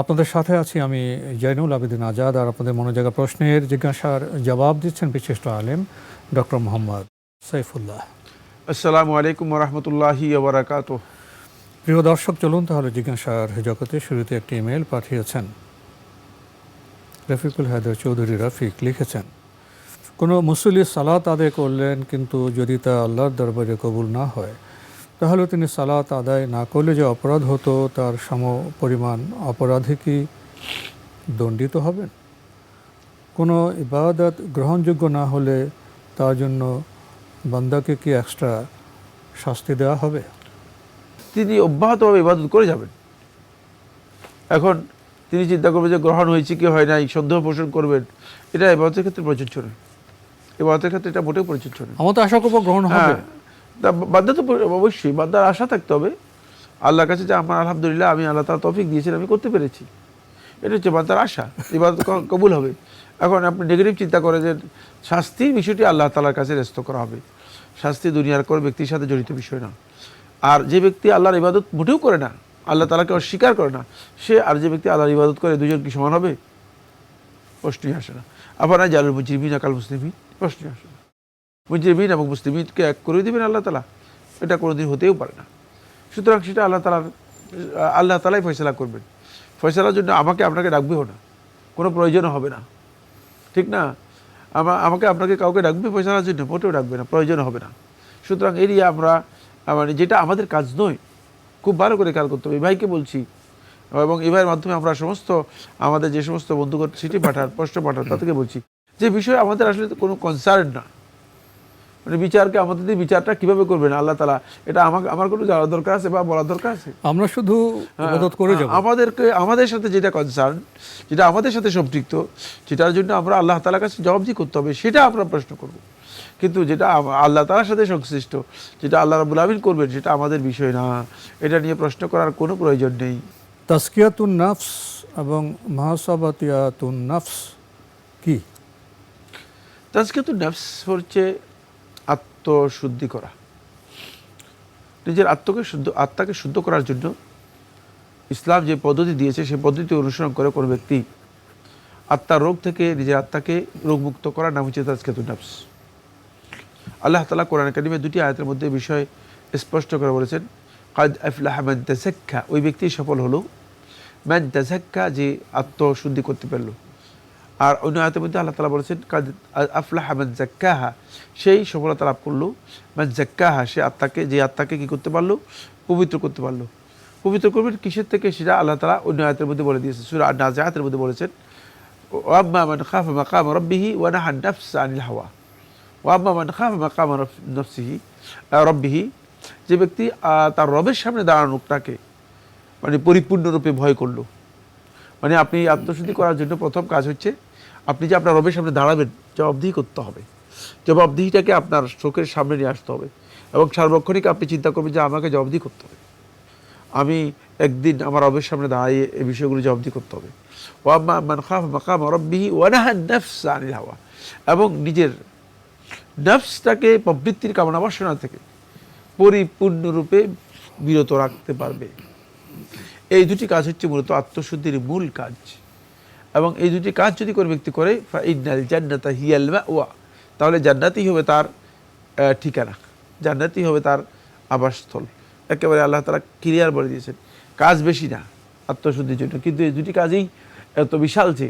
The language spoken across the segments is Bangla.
আপনাদের সাথে আছি আমি জৈনুল আবেদিন আজাদ আর আপনাদের মনোজাগা প্রশ্নের জিজ্ঞাসার জবাব দিচ্ছেন বিশিষ্ট আলেম ডক্টর মোহাম্মদ সাইফুল্লাহ। আসসালামু আলাইকুম রহমতুল্লাহি ওবরাকাত প্রিয় দর্শক চলুন তাহলে জিজ্ঞাসার জগতে শুরুতে একটি ইমেল পাঠিয়েছেন। রফিকুল হায়দার চৌধুরী রফিক লিখেছেন কোনো মুসল্লি সালাত আদায় করলেন কিন্তু যদি তা আল্লাহর দরবারে কবুল না হয় তাহলে তিনি সালাত আদায় না করলে যে অপরাধ হতো তার সম পরিমাণ অপরাধে কি দণ্ডিত হবেন? কোনো ইবাদত গ্রহণযোগ্য না হলে তার জন্য বান্দাকে কি এক্সট্রা শাস্তি দেওয়া হবে? তিনি অব্যাহতভাবে ইবাদত করে যাবেন। এখন তিনি চিন্তা করবেন যে গ্রহণ হয়েছে কি হয় নাই সন্দেহ পোষণ করবেন এটা এবাদতের ক্ষেত্রে প্রযোজ্য নয়। এবাদতের ক্ষেত্রে এটা মোটেও প্রযোজ্য নয়। আমার তো আশা করব গ্রহণ হবে। হ্যাঁ তা বাধ্যা তো অবশ্যই বাদ্দার আশা থাকতে হবে। আল্লাহর কাছে যে আমার আলহামদুলিল্লাহ, আমি আল্লাহ তার তফিক দিয়েছেন, আমি করতে পেরেছি। এটা হচ্ছে বাদ্দার আশা ইবাদত কবুল হবে। এখন আপনি নেগেটিভ চিন্তা করে যে শাস্তির বিষয়টি আল্লাহ তালার কাছে রেস্ত করা হবে। শাস্তি দুনিয়ার কোনো ব্যক্তির সাথে জড়িত বিষয় না। আর যে ব্যক্তি আল্লাহর ইবাদত মোটেও করে না, আল্লাহ তালাকে অস্বীকার করে না, সে আর যে ব্যক্তি আল্লাহর ইবাদত করে দুজন কি সমান হবে? প্রশ্নই আসে না। আবার না জালুল আকাল মুসলিমিন? প্রশ্নই আসে না। মুজিরবিন এবং মুসলিমিনকে এক করে দিবেন আল্লাহ তালা। এটা কোনোদিন হতেও পারে না। সুতরাং সেটা আল্লাহ তালার, আল্লাহ তালাই ফয়সলা করবেন। ফয়সলার জন্য আমাকে আপনাকে ডাকবেও না। কোনো প্রয়োজনও হবে না। ঠিক না? আমা, আমাকে আপনাকে কাউকে ডাকবে ফয়সলার জন্য মোটেও ডাকবে না প্রয়োজন হবে না। সুতরাং এরিয়া আমরা মানে যেটা আমাদের কাজ নয়, খুব ভালো করে খেয়াল করতে হবে। ভাইকে বলছি, এবং ভাইয়ের মাধ্যমে আমরা সমস্ত, আমাদের যে সমস্ত বন্ধুগণ, চিঠি পাঠান, প্রশ্ন পাঠান, তাদেরকে বলছি, যে বিষয় আমাদের আসলে কোনো কনসার্ন না। মানে বিচারকে আমাদের দিয়ে বিচারটা কীভাবে করবেন? আল্লাহ তালা এটা আমাকে আমার কোনো জানার দরকার আছে বা বলার দরকার আছে? আমরা শুধু ইবাদত করে যাব। হ্যাঁ, আমাদেরকে আমাদের সাথে যেটা কনসার্ন যেটা আমাদের সাথে সম্পৃক্ত যেটার জন্য আমরা আল্লাহ তালার কাছে জবাবদি করতে হবে সেটা আমরা প্রশ্ন করব। কিন্তু যেটা আল্লাহ তালার সাথে সংশ্লিষ্ট যেটা আল্লাহ রাবুল আমিন করবেন সেটা আমাদের বিষয় না। এটা নিয়ে প্রশ্ন করার কোনো প্রয়োজন নেই। তাস্কিয়াতুন নাফস এবং মহাসাবাতিয়াতুন নাফস কি? তাজকে তো নফস হচ্ছে আত্মশুদ্ধি করা। নিজের আত্মকে শুদ্ধ, আত্মাকে শুদ্ধ করার জন্য ইসলাম যে পদ্ধতি দিয়েছে সেই পদ্ধতি অনুসরণ করে কোনো ব্যক্তি আত্মার রোগ থেকে নিজের আত্মাকে রোগমুক্ত করার নাম হচ্ছে তাজকেতু নফস। আল্লাহ তালা কোরআন একাডেমির দুটি আয়াতের মধ্যে বিষয় স্পষ্ট করে বলেছেন, কাদ আফলাহ মান তাজাক্কা ওই ব্যক্তি সফল হলো। ম্যান তাজাক্কা যে আত্মশুদ্ধি করতে পারল। আর অন্য আয়াতের মধ্যে আল্লাহ তালা বলেছেন আফলাহ মান জাক্কাহা সেই সফলতা লাভ করল। মান জাক্কাহা সে আত্মাকে, যে আত্মাকে কী করতে পারল? পবিত্র করতে পারল। পবিত্র করবেন কিসের থেকে? সেটা আল্লাহ তালা অন্য আয়াতের মধ্যে বলে দিয়েছে সুরা নাজায়াতের মধ্যে বলেছেন ওয়াম্মা মান খাফা মাকাম রব্বিহি ওয়া নাহা নাফস আনিল হাওয়া। ওয়াম্মা মান খাফা মাকাম নফসিহি রব্বিহি, যে ব্যক্তি তার রবের সামনে দাঁড়ানোটাকে মানে পরিপূর্ণরূপে ভয় করল। মানে আপনি আত্মশুদ্ধি করার জন্য প্রথম কাজ হচ্ছে আপনি যে আপনার রবের সামনে দাঁড়াবেন, জবাবদিহি করতে হবে। জবাবদিহিটাকে আপনার চোখের সামনে নিয়ে আসতে হবে এবং সার্বক্ষণিক আপনি চিন্তা করবেন যে আমাকে জবাবদিহি করতে হবে। আমি একদিন আমার রবের সামনে দাঁড়িয়ে এই বিষয়গুলো জবাবদিহি করতে হবে। হাওয়া। এবং নিজের নফসটাকে প্রবৃত্তির কামনা বাসনা থেকে পরিপূর্ণরূপে বিরত রাখতে পারবে। এই দুটি কাজ হচ্ছে মূলত আত্মশুদ্ধির মূল কাজ। এবং এই দুটি কাজ যদি কোনো ব্যক্তি করে ইন্নাল জান্নাতা হিয়াল ওয়া তাহলে জান্নাতই হবে তার ঠিকানা। জান্নাতই হবে তার আবাসস্থল। একেবারে আল্লাহ তারা ক্লিয়ার বলে দিয়েছেন। কাজ বেশি না, আত্মশুদ্ধির জন্য। কিন্তু এই দুটি কাজেই এত বিশাল যে,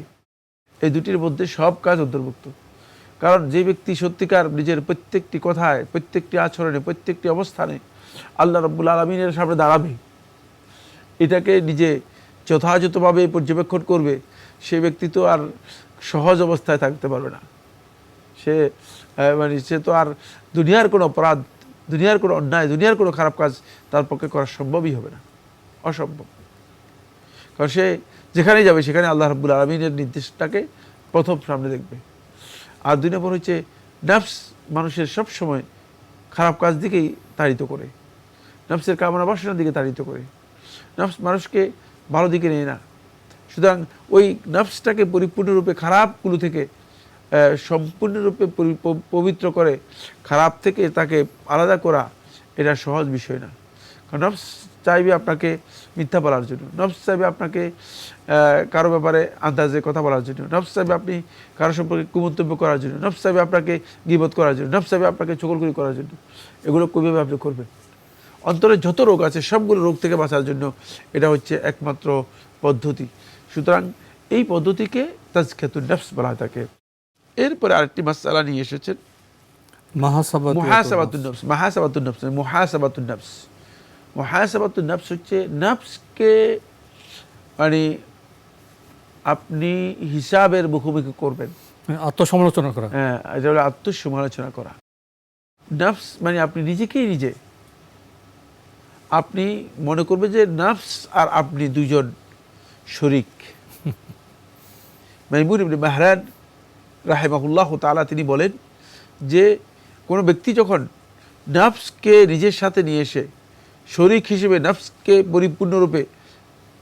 এই দুটির মধ্যে সব কাজ অন্তর্ভুক্ত। কারণ যে ব্যক্তি সত্যিকার নিজের প্রত্যেকটি কথায়, প্রত্যেকটি আচরণে, প্রত্যেকটি অবস্থানে আল্লাহ রব্বুল আলমিনের সামনে দাঁড়াবে। এটাকে নিজে যথাযথভাবে পর্যবেক্ষণ করবে। সে ব্যক্তি তো আর সহজ অবস্থায় থাকতে পারবে না। সে মানে সে তো আর দুনিয়ার কোনো অপরাধ, দুনিয়ার কোনো অন্যায়, দুনিয়ার কোনো খারাপ কাজ তার পক্ষে করা সম্ভবই হবে না। অসম্ভব। কারণ সে যেখানেই যাবে সেখানে আল্লাহ রাব্বুল আলমিনের নির্দেশটাকে প্রথম সামনে দেখবে। আর দুই নম্বর হচ্ছে, নাফস মানুষের সব সময় খারাপ কাজ দিকেই তাড়িত করে। নফসের কামনা বাসনার দিকে তাড়িত করে। নফস মানুষকে ভালো দিকে নেয় না। সুতরাং ওই নফসটাকে পরিপূর্ণরূপে খারাপগুলো থেকে সম্পূর্ণরূপে পবিত্র করে, খারাপ থেকে তাকে আলাদা করা, এটা সহজ বিষয় না। কারণ নফস চাইবে আপনাকে মিথ্যা বলার জন্য, নফস চাইবে আপনাকে কারও ব্যাপারে আন্দাজে কথা বলার জন্য, নফস চাইবে আপনি কারও সম্পর্কে কুমন্তব্য করার জন্য, নফস চাইবে আপনাকে গিবত করার জন্য, নফস চাইবে আপনাকে চকলগুলি করার জন্য। এগুলো কীভাবে আপনি করবেন? অন্তরে যত রোগ আছে, সবগুলো রোগ থেকে বাঁচার জন্য এটা হচ্ছে একমাত্র পদ্ধতি। সুতরাং এই পদ্ধতিকে তাজকেতুন নফস বলা হয় থাকে এরপরে আরেকটি মাসালা নিয়ে এসেছেন। নফস। নফস নফস নফস। হচ্ছে নফসকে মানে আপনি হিসাবের মুখোমুখি করবেন। আত্মসমালোচনা করা। হ্যাঁ এটা হলো আত্মসমালোচনা করা। নফস মানে আপনি নিজেকেই নিজে। আপনি মনে করবেন যে নফস আর আপনি দুজন শরিক। মাইমুন ইবনে মাহরান রাহেমাহুল্লাহ তালা তিনি বলেন যে, কোনো ব্যক্তি যখন নফসকে নিজের সাথে নিয়ে এসে শরিক হিসেবে নফসকে পরিপূর্ণরূপে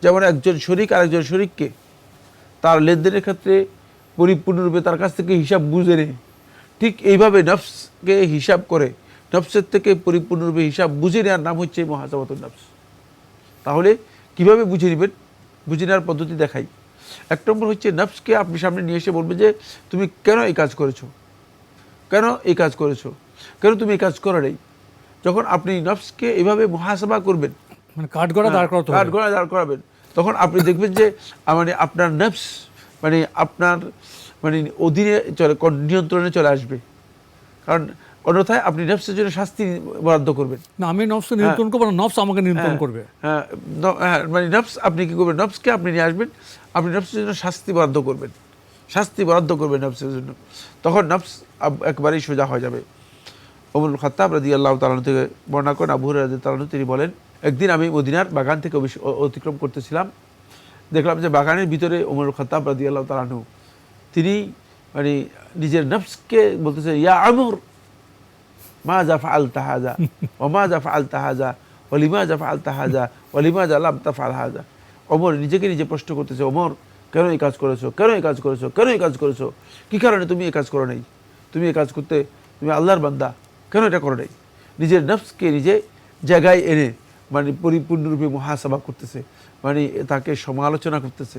যেমন একজন শরিক আর একজন শরিককে তার লেনদেনের ক্ষেত্রে পরিপূর্ণরূপে তার কাছ থেকে হিসাব বুঝে নেয় ঠিক এইভাবে নফসকে হিসাব করে, নফসের থেকে পরিপূর্ণরূপে হিসাব বুঝে নেওয়ার নাম হচ্ছে মহাসাবাতুল নফস। তাহলে কীভাবে বুঝে নেবেন? বুঝে নেওয়ার পদ্ধতি দেখাই। এক নম্বর হচ্ছে নফসকে আপনি সামনে নিয়ে এসে বলবে যে তুমি কেন এই কাজ করেছ? কেন এই কাজ করেছ? কেন তুমি এই কাজ করো নাই? যখন আপনি নফসকে এভাবে মহাসভা করবেন মানে কাঠগড়া দাঁড় করাতে কাঠ গড়া দাঁড় করাবেন তখন আপনি দেখবেন যে মানে আপনার নফস মানে আপনার মানে অধীনে চলে নিয়ন্ত্রণে চলে আসবে। কারণ অন্যথায় আপনি নফসের জন্য শাস্তি বরাদ্দ করবেন। না আমি নফস নিয়ন্ত্রণ করব না নফস আমাকে নিয়ন্ত্রণ হ্যাঁ, করবে। হ্যাঁ হ্যাঁ, মানে নফস আপনি কি করবেন নফসকে আপনি নিয়ে আসবেন আপনি নফসের জন্য শাস্তি বরাদ্দ করবেন। শাস্তি বরাদ্দ করবেন নফসের জন্য। তখন নফস একবারেই সোজা হয়ে যাবে। ওমর খাত্তাব রাজি আল্লাহ তালন থেকে বর্ণনা করেন আবু রাজি তালন তিনি বলেন একদিন আমি মদিনার বাগান থেকে অতিক্রম করতেছিলাম। দেখলাম যে বাগানের ভিতরে ওমর খাত্তাব রাজি আল্লাহ তালানু তিনি মানে নিজের নফসকে বলতেছে ইয়া আমর মাজা ফাল তাহাজা ও মাজা ফাল তাহাজা অলিমাজা ফাল তাহাজা অলিমাজা লাম তাফাল হাজা অমর নিজেকে নিজে প্রশ্ন করতেছে অমর কেন এই কাজ করেছ? কেন এই কাজ করেছ? কেন এই কাজ করেছ? কী কারণে তুমি এই কাজ করো নাই? তুমি এই কাজ করতে তুমি আল্লাহর বান্দা কেন এটা করো নাই? নিজের নফসকে নিজে জায়গায় এনে মানে পরিপূর্ণরূপে মহাসভা করতেছে মানে তাকে সমালোচনা করতেছে।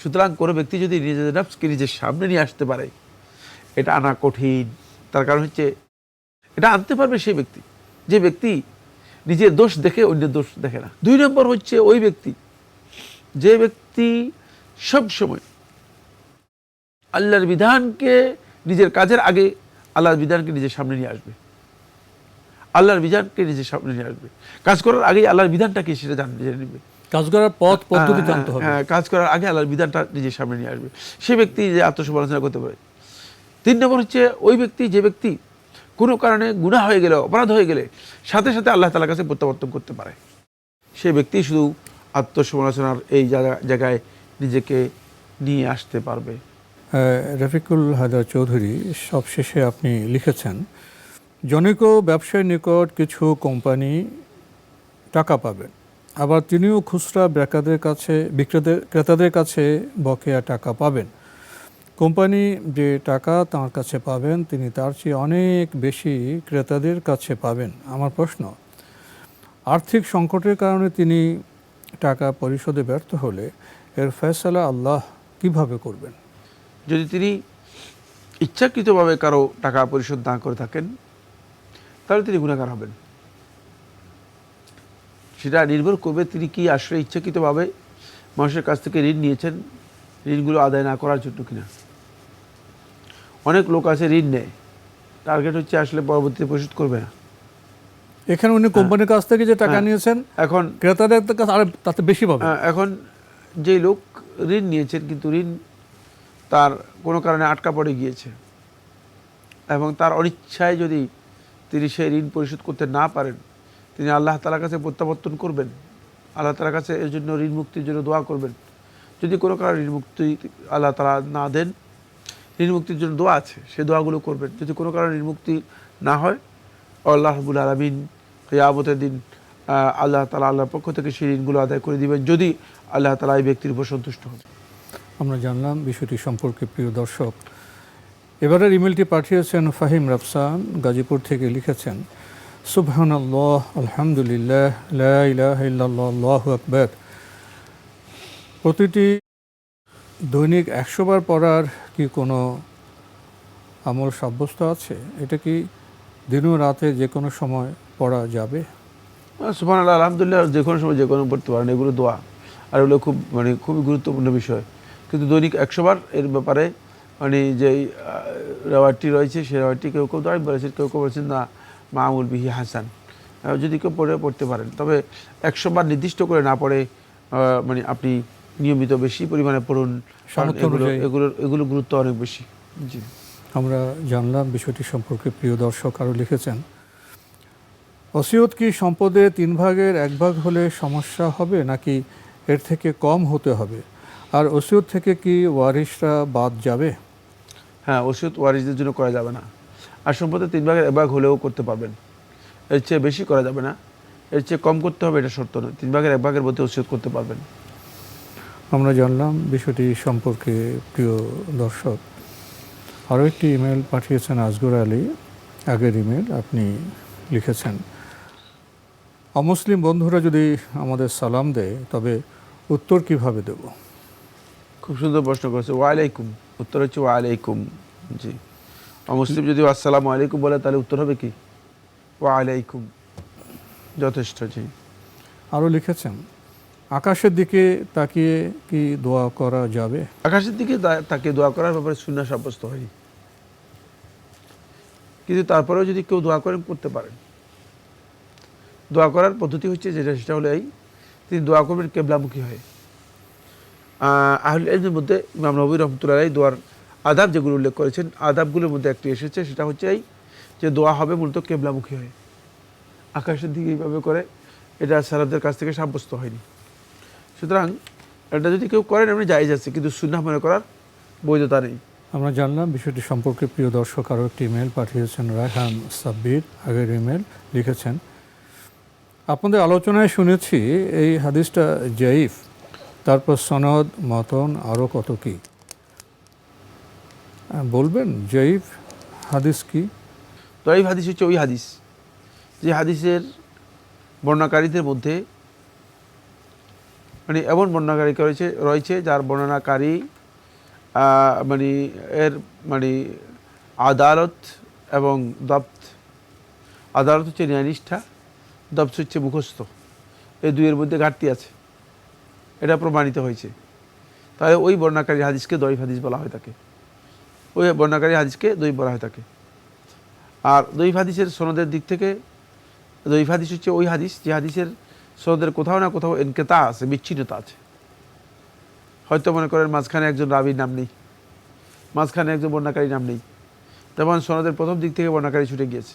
সুতরাং কোনো ব্যক্তি যদি নিজের নফসকে নিজের সামনে নিয়ে আসতে পারে এটা আনা কঠিন। তার কারণ হচ্ছে এটা আনতে পারবে সেই ব্যক্তি। যে ব্যক্তি নিজের দোষ দেখে অন্যের দোষ দেখে না। দুই নম্বর হচ্ছে ওই ব্যক্তি। যে ব্যক্তি সব সময় আল্লাহর বিধানকে নিজের কাজের আগে আল্লাহর বিধানকে নিজের সামনে নিয়ে আসবে। আল্লাহর বিধানকে নিজের সামনে নিয়ে আসবে। কাজ করার আগেই আল্লাহর বিধানটা কি সেটা জান জেনে নেবে। কাজ করার পথ পদ্ধতি হ্যাঁ, জানতে হবে। হ্যাঁ, কাজ করার আগে আল্লাহর বিধানটা নিজের সামনে নিয়ে আসবে। সে ব্যক্তি যে আত্মসমালোচনা করতে পারে। তিন নম্বর হচ্ছে ওই ব্যক্তি যে ব্যক্তি কোনো কারণে গুণা হয়ে গেলে, অপরাধ হয়ে গেলে সাথে সাথে আল্লাহ তালার কাছে প্রত্যাবর্তন করতে পারে। সে ব্যক্তি শুধু আত্মসমালোচনার এই জায়গা, জায়গায় নিজেকে নিয়ে আসতে পারবে। রফিকুল হায়দার চৌধুরী, সবশেষে আপনি লিখেছেন, জনৈক ব্যবসায়ীর নিকট কিছু কোম্পানি টাকা পাবেন আবার তিনিও খুচরা ব্রেকাদের কাছে বিক্রেতাদের ক্রেতাদের কাছে বকেয়া টাকা পাবেন। কোম্পানি যে টাকা তার কাছে পাবেন, তিনি তার চেয়ে অনেক বেশি ক্রেতাদের কাছে পাবেন। আমার প্রশ্ন, আর্থিক সংকটের কারণে তিনি টাকা পরিশোধে ব্যর্থ হলে এর ফয়সালা আল্লাহ কীভাবে করবেন? যদি তিনি ইচ্ছাকৃতভাবে কারও টাকা পরিশোধ না করে থাকেন, তাহলে তিনি গুণাগার হবেন। সেটা নির্ভর করবে তিনি কি আসলে ইচ্ছাকৃতভাবে মানুষের কাছ থেকে ঋণ নিয়েছেন, ঋণগুলো আদায় না করার জন্য কিনা। অনেক লোক আছে ঋণ নেয়। টার্গেট হচ্ছে আসলে পরবর্তীতে পরিশোধ করবে না। এখানে উনি কোম্পানির কাছ থেকে যে টাকা হ্যাঁ। নিয়েছেন এখন ক্রেতাদের কাছে আরও তাতে বেশি পাবে। আহ, এখন যেই লোক ঋণ নিয়েছেন কিন্তু ঋণ তার কোনো কারণে আটকা পড়ে গিয়েছে। এবং তার অনিচ্ছায় যদি তিনি সেই ঋণ পরিশোধ করতে না পারেন তিনি আল্লাহ তালার কাছে প্রত্যাবর্তন করবেন। আল্লাহ তালার কাছে এর জন্য ঋণ মুক্তির জন্য দোয়া করবেন। যদি কোনো কারণে ঋণ মুক্তি আল্লাহ তালা না দেন ঋণ মুক্তির জন্য দোয়া আছে। সেই দোয়াগুলো করবেন। যদি কোনো কারণে ঋণ মুক্তি না হয়, আল্লাহ রবুল আলমিন কেয়ামতের দিন আল্লাহ তালা আল্লাহর পক্ষ থেকে সেই ঋণগুলো আদায় করে দিবেন, যদি আল্লাহ তালা এই ব্যক্তির উপর সন্তুষ্ট হন। আমরা জানলাম বিষয়টি সম্পর্কে প্রিয় দর্শক। এবারের ইমেলটি পাঠিয়েছেন ফাহিম রাফসান, গাজীপুর থেকে লিখেছেন সুবহান আল্লাহ আলহামদুলিল্লাহ, লা ইলাহা ইল্লাল্লাহ, আল্লাহু আকবার। প্রতিটি দৈনিক একশো বার পড়ার কি কোনো আমল সাব্যস্ত আছে? এটা কি দিন রাতে যে কোনো সময় পড়া যাবে? সুফান আল্লাহ আলহামদুলিল্লাহ, যে কোনো সময় যে কোনো পড়তে পারেন, এগুলো দোয়া। আর এগুলো খুব মানে খুবই গুরুত্বপূর্ণ বিষয়। কিন্তু দৈনিক একশোবার এর ব্যাপারে মানে যেই রেওয়ারটি রয়েছে, সেই রেওয়ারটি কেউ কেউ দোয়াই বলেছেন কেউ কেউ বলেছেন, না মামুল বিহি হাসান। যদি কেউ পড়ে, পড়তে পারেন। তবে একশোবার নির্দিষ্ট করে না পড়ে মানে আপনি নিয়মিত বেশি পরিমাণে পড়ুন এগুলো গুরুত্ব অনেক বেশি। জি। আমরা জানলাম বিষয়টি সম্পর্কে প্রিয় দর্শক আরও লিখেছেন ওসিয়ত কি সম্পদে তিন ভাগের এক ভাগ হলে সমস্যা হবে নাকি এর থেকে কম হতে হবে? আর ওসিয়ত থেকে কি ওয়ারিশরা বাদ যাবে? হ্যাঁ ওষুধ ওয়ারিসদের জন্য করা যাবে না। আর সম্পদে তিন ভাগের এক ভাগ হলেও করতে পারবেন। এর চেয়ে বেশি করা যাবে না। এর চেয়ে কম করতে হবে এটা শর্ত নয়। তিন ভাগের এক ভাগের মধ্যে ওষুধ করতে পারবেন। আমরা জানলাম বিষয়টি সম্পর্কে প্রিয় দর্শক। আরও একটি ইমেল পাঠিয়েছেন আজগর আলী। আগের ইমেল আপনি লিখেছেন। অমুসলিম বন্ধুরা যদি আমাদের সালাম দেয় তবে উত্তর কীভাবে দেব? খুব সুন্দর প্রশ্ন করেছে। ওয়ালাইকুম। উত্তর হচ্ছে ওয়ালাইকুম। জি। অমুসলিম যদি আসসালামু আলাইকুম বলে তাহলে উত্তর হবে কি? ওয়ালাইকুম। যথেষ্ট জি। আরও লিখেছেন। আকাশের দিকে তাকিয়ে কি দোয়া করা যাবে? আকাশের দিকে দা- তাকে দোয়া করার ব্যাপারে শূন্য সাব্যস্ত হয়নি। কিন্তু তারপরেও যদি কেউ দোয়া করেন করতে পারেন। দোয়া করার পদ্ধতি হচ্ছে যেটা সেটা হলো এই তিনি দোয়া করবেন কেবলামুখী হয়ে। আহ, আহলে মধ্যে ইমাম নবী রহমতুল্লাহ দোয়ার আদাব যেগুলো উল্লেখ করেছেন আদাবগুলোর মধ্যে একটি এসেছে সেটা হচ্ছে এই যে দোয়া হবে মূলত কেবলামুখী হয়ে। আকাশের দিকে এইভাবে করে এটা সালাদের কাছ থেকে সাব্যস্ত হয়নি। সুতরাং এটা যদি কেউ করেন এমনি জায়েজ আছে কিন্তু সুন্নাহ মনে করার বৈধতা নেই। আমরা জানলাম বিষয়টি সম্পর্কে প্রিয় দর্শক আরও একটি ইমেল পাঠিয়েছেন রায়হান সাব্বির আগের ইমেল লিখেছেন। আপনাদের আলোচনায় শুনেছি এই হাদিসটা জয়ীফ তারপর সনদ মতন আরও কত কি? বলবেন জয়ীফ হাদিস কি? এই হাদিস হচ্ছে ওই হাদিস যে হাদিসের বর্ণাকারীদের মধ্যে মানে এমন বর্ণাকারী রয়েছে রয়েছে যার বর্ণনাকারী মানে এর মানে আদালত এবং দপ্ত, আদালত হচ্ছে ন্যায়নিষ্ঠা, দপ্ত হচ্ছে মুখস্থ। এই দুইয়ের মধ্যে ঘাটতি আছে। এটা প্রমাণিত হয়েছে। তাহলে ওই বর্ণাকারী হাদিসকে দৈব হাদিস বলা হয় থাকে ওই বর্ণাকারী হাদিসকে দৈব বলা হয় থাকে আর দৈব হাদিসের সনদের দিক থেকে দৈব হাদিস হচ্ছে ওই হাদিস, যে হাদিসের সনদের কোথাও না কোথাও এনকেতা আছে, বিচ্ছিন্নতা আছে। হয়তো মনে করেন মাঝখানে একজন রাবির নাম নেই, মাঝখানে একজন বর্ণাকারী নাম নেই। তেমন সনদের প্রথম দিক থেকে বর্ণাকারী ছুটে গিয়েছে,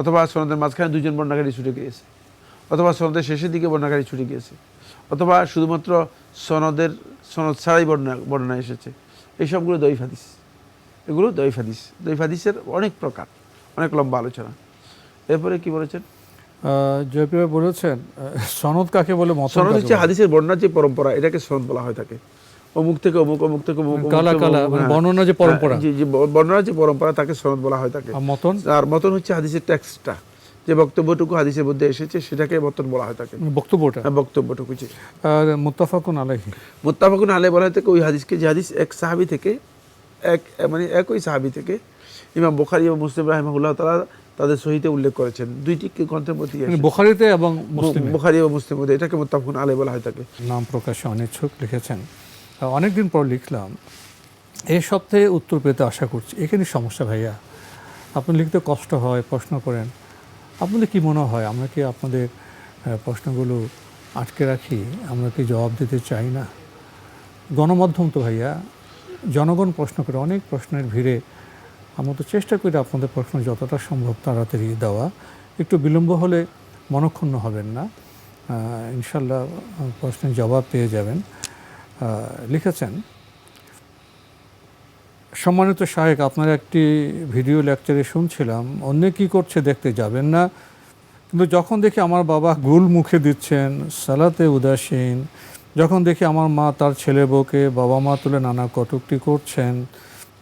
অথবা সনদের মাঝখানে দুজন বন্যাকারী ছুটে গিয়েছে, অথবা সনদের শেষের দিকে বন্যাকারী ছুটে গিয়েছে, অথবা শুধুমাত্র সনদের, সনদ ছাড়াই বর্ণনা বর্ণনা এসেছে। এই সবগুলো দৈব হাদিস। এগুলো দৈব হাদিস। দৈব হাদিসের অনেক প্রকার, অনেক লম্বা আলোচনা। এরপরে কি বলেছেন? জয়প্রিয়া বলেছেন সনদ কাকে বলে মত সনদ হচ্ছে হাদিসের বর্ণনার যে পরম্পরা এটাকে সনদ বলা হয় থাকে অমুক থেকে অমুক অমুক থেকে অমুক কালা কালা মানে হ্যাঁ। বর্ণনা যে পরম্পরা। হ্যাঁ, জি জি ব- বর্ণনার যে পরম্পরা তাকে সনদ বলা হয় থাকে আর মতন? আর মতন হচ্ছে হাদিসের টেক্সটটা। যে বক্তব্যটুকু হাদিসের মধ্যে এসেছে সেটাকে মতন বলা হয় থাকে মানে বক্তব্যটা? হ্যাঁ, বক্তব্যটুকু জি। আর মুত্তাফাকুন আলাইহি। মুত্তাফাকুন আলে বলা হয় থাকে ওই হাদিসকে যে হাদিস এক সাহাবি থেকে এক মানে একই সাহাবি থেকে ইমাম বুখারী এবং মুসলিম রাহিমাহুল্লাহ তাআলা তাদের সহিতে উল্লেখ করেছেন। দুইটি গ্রন্থের মধ্যে মানে বুখারিতে এবং বুখারী এবং মুসলিম মধ্যে। এটাকে মুত্তাফাকুন আলে বলা হয় থাকে নাম প্রকাশে অনিচ্ছুক লিখেছেন। অনেক দিন পর লিখলাম। এই সপ্তাহে উত্তর পেতে আশা করছি। এখানে সমস্যা ভাইয়া। আপনি লিখতে কষ্ট হয় প্রশ্ন করেন। আপনাদের কি মনে হয়? আমরা কি আপনাদের প্রশ্নগুলো আটকে রাখি? আমরা কি জবাব দিতে চাই না? গণমাধ্যম তো ভাইয়া জনগণ প্রশ্ন করে অনেক প্রশ্নের ভিড়ে আমরা তো চেষ্টা করি আপনাদের প্রশ্ন যতটা সম্ভব তাড়াতাড়ি দেওয়া। একটু বিলম্ব হলে মনক্ষুণ্ণ হবেন না। ইনশাল্লাহ প্রশ্নের জবাব পেয়ে যাবেন। লিখেছেন, সম্মানিত শাহেক আপনার একটি ভিডিও লেকচারে শুনছিলাম, অন্য কি করছে দেখতে যাবেন না। কিন্তু যখন দেখি আমার বাবা গুল মুখে দিচ্ছেন, সালাতে উদাসীন, যখন দেখি আমার মা তার ছেলে বউকে বাবা মা তুলে নানা কটুক্তি করছেন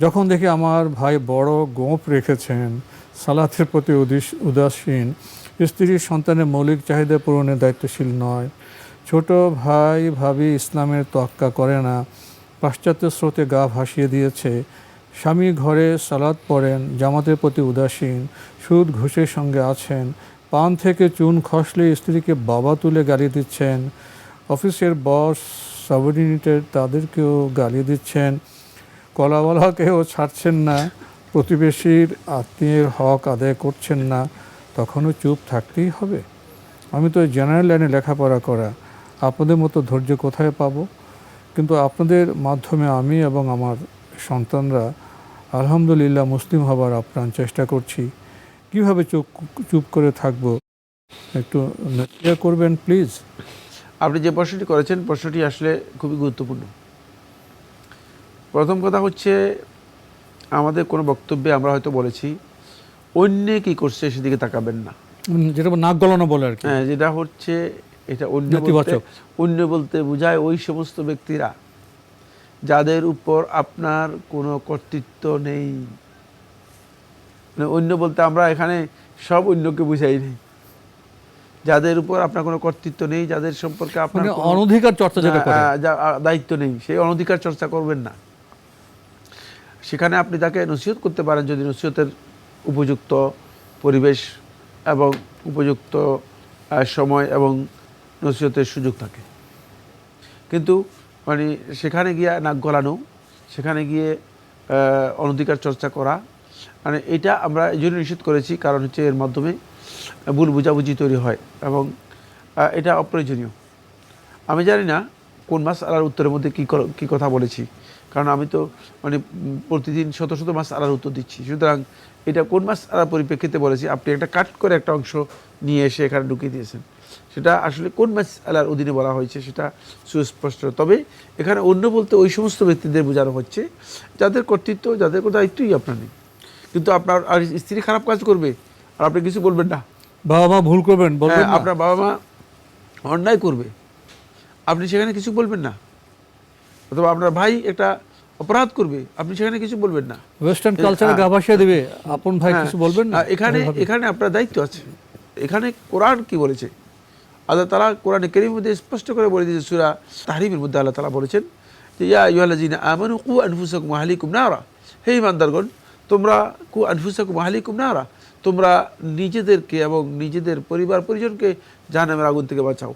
যখন দেখি আমার ভাই বড় গোপ রেখেছেন, সালাতের প্রতি উদিস- উদাসীন স্ত্রীর সন্তানের মৌলিক চাহিদা পূরণে দায়িত্বশীল নয়। ছোট ভাই ভাবি ইসলামের তোয়াক্কা করে না, পাশ্চাত্য স্রোতে গা ভাসিয়ে দিয়েছে। স্বামী ঘরে সালাদ পড়েন, জামাতের প্রতি উদাসীন, সুদ ঘুষের সঙ্গে আছেন, পান থেকে চুন খসলে স্ত্রীকে বাবা তুলে গালি দিচ্ছেন, অফিসের বস সাবঅর্ডিনেটের তাদেরকেও গালি দিচ্ছেন। কলাওয়ালাকেও ছাড়ছেন না, প্রতিবেশীর আত্মীয়ের হক আদায় করছেন না, তখনও চুপ থাকতেই হবে। আমি তো জেনারেল লাইনে লেখাপড়া করা, আপনাদের মতো ধৈর্য কোথায় পাব? কিন্তু আপনাদের মাধ্যমে আমি এবং আমার সন্তানরা আলহামদুলিল্লাহ মুসলিম হবার আপ্রাণ চেষ্টা করছি। কীভাবে চুপ চুপ করে থাকব? একটু করবেন প্লিজ আপনি যে প্রশ্নটি করেছেন, প্রশ্নটি আসলে খুবই গুরুত্বপূর্ণ। প্রথম কথা হচ্ছে আমাদের কোনো বক্তব্যে আমরা হয়তো বলেছি অন্যে কি করছে সেদিকে তাকাবেন না। যেটা নাক গলানো বলে আর কি। হ্যাঁ যেটা হচ্ছে এটা অন্য অন্য বলতে বোঝায় ওই সমস্ত ব্যক্তিরা যাদের উপর আপনার কোনো কর্তৃত্ব নেই। মানে অন্য বলতে আমরা এখানে সব অন্যকে বুঝাই নেই যাদের উপর আপনার কোনো কর্তৃত্ব নেই যাদের সম্পর্কে আপনার মানে অনধিকার চর্চা দায়িত্ব নেই সেই অনধিকার চর্চা করবেন না। সেখানে আপনি তাকে নসিহত করতে পারেন যদি নসিহতের উপযুক্ত পরিবেশ এবং উপযুক্ত সময় এবং নসিহতের সুযোগ থাকে। কিন্তু মানে সেখানে গিয়ে নাক গলানো, সেখানে গিয়ে অনধিকার চর্চা করা মানে এটা আমরা এই জন্য নিষেধ করেছি। কারণ হচ্ছে এর মাধ্যমে ভুল বুঝাবুঝি তৈরি হয় এবং এটা অপ্রয়োজনীয়। আমি জানি না কোন মাস আলার উত্তরের মধ্যে কী কী কথা বলেছি। কারণ আমি তো মানে প্রতিদিন শত শত মাস আলার উত্তর দিচ্ছি। সুতরাং এটা কোন মাস আলার পরিপ্রেক্ষিতে বলেছি আপনি একটা কাট করে একটা অংশ নিয়ে এসে এখানে ঢুকিয়ে দিয়েছেন। সেটা আসলে কোন মাস আলার অধীনে বলা হয়েছে সেটা সুস্পষ্ট। তবে এখানে অন্য বলতে ওই সমস্ত ব্যক্তিদের বোঝানো হচ্ছে যাদের কর্তৃত্ব যাদের কোনো দায়িত্বই আপনার নেই। কিন্তু আপনার আর স্ত্রী খারাপ কাজ করবে আর আপনি কিছু বলবেন না। বাবা মা ভুল করবেন হ্যাঁ, আপনার বাবা মা অন্যায় করবে আপনি সেখানে কিছু বলবেন না। অথবা আপনার ভাই একটা অপরাধ করবে আপনি সেখানে কিছু বলবেন না। ওয়েস্টার্ন কালচারে। গা ভাসিয়ে দেবে আপন ভাই হ্যাঁ, কিছু বলবেন না? এখানে এখানে আপনার দায়িত্ব আছে। এখানে কোরআন কি বলেছে? আল্লাহ তালা কোরআনে কেরিমের মধ্যে স্পষ্ট করে বলে দিয়েছে সুরা তাহরিমের মধ্যে আল্লাহ তালা বলেছেন যে ইয়া ইউহাল্লাজিনা আমানু কু আনফুসাকুম আহলিকুম নারা। হে ইমানদারগণ তোমরা কু আনফুসাকুম আহলিকুম নারা। তোমরা নিজেদেরকে এবং নিজেদের পরিবার পরিজনকে জাহান্নামের আগুন থেকে বাঁচাও।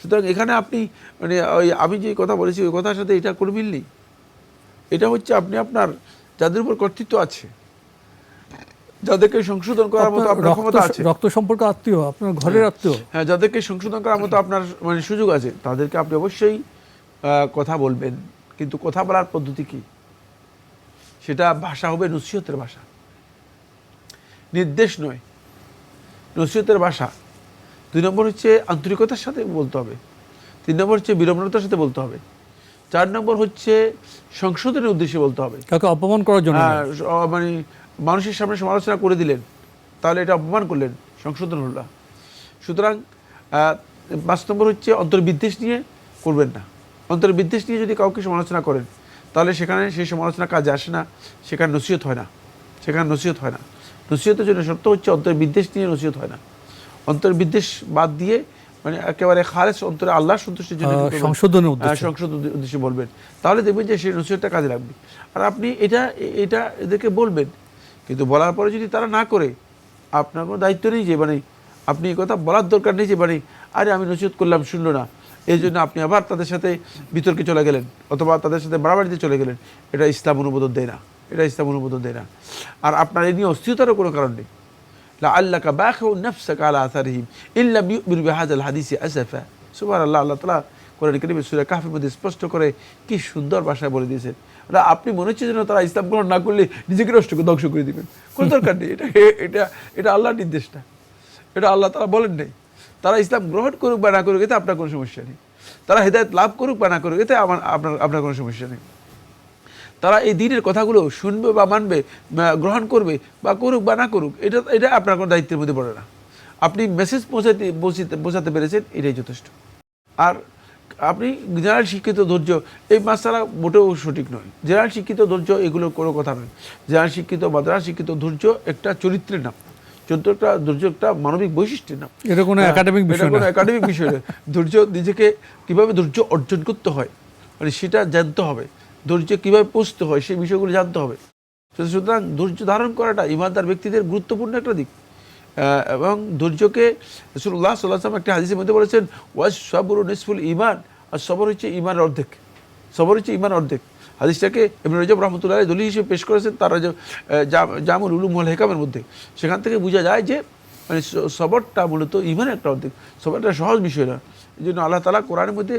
সুতরাং এখানে আপনি মানে ওই আমি যে কথা বলেছি ওই কথার সাথে এটা কোনো মিল নেই। এটা হচ্ছে আপনি আপনার যাদের উপর কর্তৃত্ব আছে যাদেরকে সংশোধন করার মতো আপনার ক্ষমতা আছে। রক্ত সম্পর্ক আত্মীয় আপনার ঘরের আত্মীয়। হ্যাঁ যাদেরকে সংশোধন করার মতো আপনার মানে সুযোগ আছে তাদেরকে আপনি অবশ্যই কথা বলবেন। কিন্তু কথা বলার পদ্ধতি কি? সেটা ভাষা হবে নসিহতের ভাষা। নির্দেশ নয়। নসিহতের ভাষা। দুই নম্বর হচ্ছে আন্তরিকতার সাথে বলতে হবে। তিন নম্বর হচ্ছে বিড়ম্বনতার সাথে বলতে হবে। চার নম্বর হচ্ছে সংশোধনের উদ্দেশ্যে বলতে হবে। কাউকে অপমান করার জন্য হ্যাঁ, মানে মানুষের সামনে সমালোচনা করে দিলেন তাহলে এটা অপমান করলেন সংশোধন হল না। সুতরাং পাঁচ নম্বর হচ্ছে অন্তর্বিদ্বেষ নিয়ে করবেন না। অন্তর্বিদ্বেষ নিয়ে যদি কাউকে সমালোচনা করেন তাহলে সেখানে সেই সমালোচনা কাজে আসে না সেখানে নসিহত হয় না। সেখানে নসিহত হয় না। নসিহতের জন্য সত্য হচ্ছে অন্তর্বিদ্বেষ নিয়ে নসিহত হয় না। অন্তর্বিদ্বেষ বাদ দিয়ে মানে একেবারে খালেস অন্তরে আল্লাহ সন্তুষ্টির জন্য? সংশোধনের উদ্দেশ্যে। সংসদ উদ্দে- উদ্দেশ্যে বলবেন তাহলে দেখবেন যে সেই নসিহতটা কাজে লাগবে। আর আপনি এটা এটা এদেরকে বলবেন কিন্তু বলার পরে যদি তারা না করে আপনার কোনো দায়িত্ব নেই যে মানে আপনি এই কথা বলার দরকার নেই যে মানে আরে আমি নসিহত করলাম শুনলো না। এই জন্য আপনি আবার তাদের সাথে বিতর্কে চলে গেলেন অথবা তাদের সাথে বাড়াবাড়িতে চলে গেলেন। এটা ইসলাম অনুমোদন দেয় না। এটা ইসলাম অনুমোদন দেয় না। আর আপনার এই নিয়ে অস্থিরতারও কোনো কারণ নেই। লা আল্লাকা বাখু নাফসাকা আলা আথারিহিম ইল্লাম ইউমিনু বিহাযাল হাদিসি আসাফা সুবহানাল্লাহ, আল্লাহ তাআলা কোরআন কারীমে সূরা কাহফের মধ্যে স্পষ্ট করে কি সুন্দর ভাষায় বলে দিয়েছেন। আপনি মনে হচ্ছে যেন তারা ইসলাম গ্রহণ না করলে নিজেকে নষ্ট করে ধ্বংস করে দিবেন। কোনো দরকার নেই। এটা এটা এটা আল্লাহর নির্দেশ না। এটা আল্লাহ তারা বলেন নেই। তারা ইসলাম গ্রহণ করুক বা না করুক, এতে আপনার কোনো সমস্যা নেই। তারা হেদায়ত লাভ করুক বা না করুক, এতে আমার, আপনার আপনার কোনো সমস্যা নেই। তারা এই দিনের কথাগুলো শুনবে বা মানবে গ্রহণ করবে বা করুক বা না করুক এটা এটা আপনার কোনো দায়িত্বের মধ্যে পড়ে না। আপনি মেসেজ পৌঁছাতে পৌঁছাতে বোঝাতে পেরেছেন এটাই যথেষ্ট। আর আপনি জেনারেল শিক্ষিত ধৈর্য এই মাসালা মোটেও সঠিক নয়। জেনারেল শিক্ষিত ধৈর্য এগুলো কোনো কথা নয়। জেনারেল শিক্ষিত মাদ্রাসা শিক্ষিত ধৈর্য একটা চরিত্রের নাম। চরিত্র একটা ধৈর্য একটা মানবিক বৈশিষ্ট্যের নাম। এটা কোনো হ্যাঁ, একাডেমিক বিষয় কোনো একাডেমিক বিষয় না। ধৈর্য নিজেকে কীভাবে ধৈর্য অর্জন করতে হয় মানে সেটা জানতে হবে। ধৈর্য কীভাবে পৌঁছতে হয় সেই বিষয়গুলো জানতে হবে। সুতরাং ধৈর্য ধারণ করাটা ইমানদার ব্যক্তিদের গুরুত্বপূর্ণ একটা দিক। এবং ধৈর্যকে রসুল্লাহ সাল্লাহাম একটা হাদিসের মধ্যে বলেছেন ওয়াজ সবর নিসফুল ইমান আর সবর হচ্ছে ইমানের অর্ধেক। সবর হচ্ছে ইমান অর্ধেক। হাদিসটাকে এমনি রজব রহমতুল্লাহ দলি হিসেবে পেশ করেছেন তারা যে জামুল উলুম হেকামের মধ্যে। সেখান থেকে বোঝা যায় যে মানে সবরটা মূলত ইমানের একটা অর্ধেক। সবরটা সহজ বিষয় না। এই জন্য আল্লাহ তালা কোরআনের মধ্যে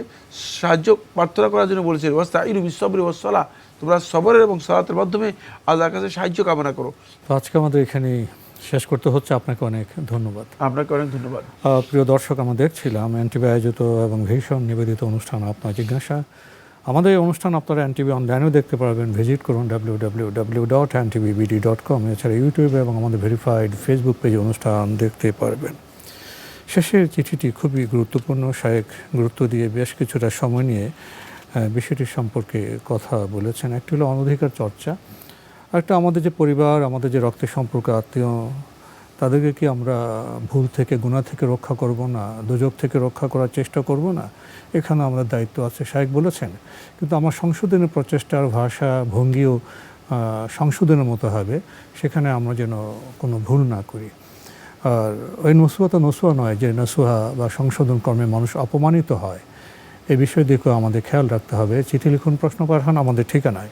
সাহায্য প্রার্থনা করার জন্য বলেছেন ওয়াস্তা ইরু বিশ্বরি ওয়াসলা তোমরা সবরের এবং সালাতের মাধ্যমে আল্লাহর কাছে সাহায্য কামনা করো। তো আজকে আমাদের এখানে শেষ করতে হচ্ছে। আপনাকে অনেক ধন্যবাদ। আপনাকে অনেক ধন্যবাদ। প্রিয় দর্শক আমরা দেখছিলাম এনটিভি আয়োজিত এবং ভীষণ নিবেদিত অনুষ্ঠান আপনার জিজ্ঞাসা। আমাদের এই অনুষ্ঠান আপনারা এনটিভি অনলাইনেও দেখতে পারবেন। ভিজিট করুন W W W dot BD dot com এছাড়া ইউটিউবে এবং আমাদের ভেরিফাইড ফেসবুক পেজে অনুষ্ঠান দেখতে পারবেন। শেষের চিঠিটি খুবই গুরুত্বপূর্ণ। শায়েক গুরুত্ব দিয়ে বেশ কিছুটা সময় নিয়ে বিষয়টি সম্পর্কে কথা বলেছেন। একটি হলো অনধিকার চর্চা একটা আমাদের যে পরিবার, আমাদের যে রক্তের সম্পর্ক, আত্মীয় তাদেরকে কি আমরা ভুল থেকে গুণা থেকে রক্ষা করব না দুজক থেকে রক্ষা করার চেষ্টা করব না? এখানে আমাদের দায়িত্ব আছে। শায়েক বলেছেন, কিন্তু আমার সংশোধনের প্রচেষ্টার ভাষা, ভঙ্গিও সংশোধনের মতো হবে। সেখানে আমরা যেন কোনো ভুল না করি। আর ওই নসুয়া তো নসুয়া নয় যে নসুয়া বা সংশোধন কর্মে মানুষ অপমানিত হয়। এ বিষয় দিকেও আমাদের খেয়াল রাখতে হবে। চিঠি লিখুন প্রশ্ন পাঠান, আমাদের ঠিকানায়।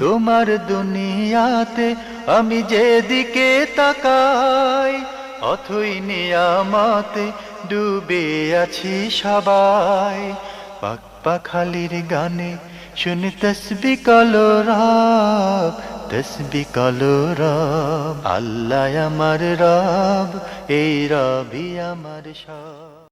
তোমার দুনিয়াতে আমি যেদিকে তাকাই, অথই নিয়ামতে ডুবে আছি সবাই। পাক পাখালির গানে শুনি তসবি কলো রাব, তসবি কলো রব। আল্লাহ আমার রব, এই রবি আমার সব।